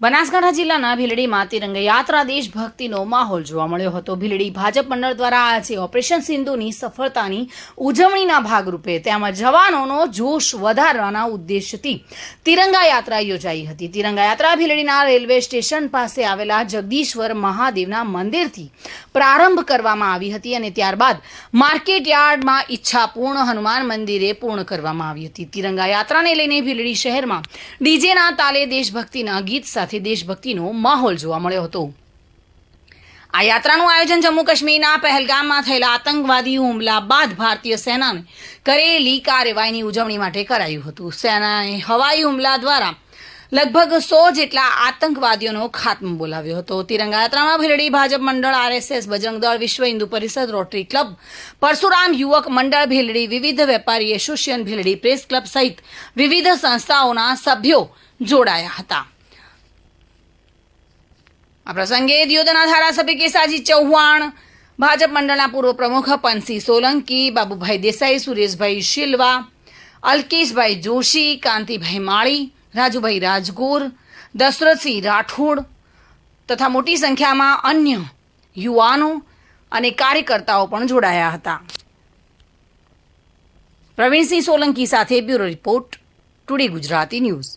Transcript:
બનાસકાંઠા જિલ્લાના ભીલડીમાં તિરંગા યાત્રા દેશભક્તિનો માહોલ જોવા મળ્યો હતો. ભીલડી ભાજપ મંડળ દ્વારા આજે ઓપરેશન સિંધુની સફળતાની ઉજવણીના ભાગરૂપે તેમાં જવાનોનો જોશ વધારવાના ઉદ્દેશથી તિરંગા યાત્રા યોજાઈ હતી. તિરંગા યાત્રા ભીલડીના રેલવે સ્ટેશન પાસે આવેલા જગદીશ્વર મહાદેવના મંદિરથી પ્રારંભ કરવામાં આવી હતી અને ત્યારબાદ માર્કેટ યાર્ડમાં ઈચ્છાપૂર્ણ હનુમાન મંદિરે પૂર્ણ કરવામાં આવી હતી. તિરંગા યાત્રાને લઈને ભીલડી શહેરમાં ડીજેના તાલે દેશભક્તિના ગીત સાથે દેશભક્તિનો માહોલ જોવા મળ્યો હતો. આ યાત્રાનું આયોજન જમ્મુ કાશ્મીરના પહેલગામમાં થયેલા આતંકવાદી હુમલા બાદ ભારતીય સેનાને કરેલી કાર્યવાહીની ઉજવણી માટે કરાયું હતું. સેનાએ હવાઈ હુમલા દ્વારા લગભગ સો જેટલા આતંકવાદીઓનો ખાત્મો બોલાવ્યો હતો. તિરંગા યાત્રામાં ભીલડી ભાજપ મંડળ, RSS, Bajrang Dal, Vishwa Hindu Parishad, rotary club, Parshuram યુવક મંડળ ભીલડી, વિવિધ વેપારી એસોસિએશન ભીલડી પ્રેસ ક્લબ સહિત વિવિધ સંસ્થાઓના સભ્યો જોડાયા હતા. આ પ્રસંગે દિયોદના ધારાસભ્ય કેસાજી ચૌહાણ, ભાજપ મંડળના પૂર્વ પ્રમુખ પનસિંહ સોલંકી, બાબુભાઈ દેસાઈ, સુરેશભાઈ શિલવા, અલ્કેશભાઈ જોશી, કાંતિભાઈ માળી, રાજુભાઈ રાજગોર, દશરથસિંહ રાઠોડ તથા મોટી સંખ્યામાં અન્ય યુવાનો અને કાર્યકર્તાઓ પણ જોડાયા હતા. પ્રવીણસિંહ સોલંકી સાથે bureau report, today Gujarati news.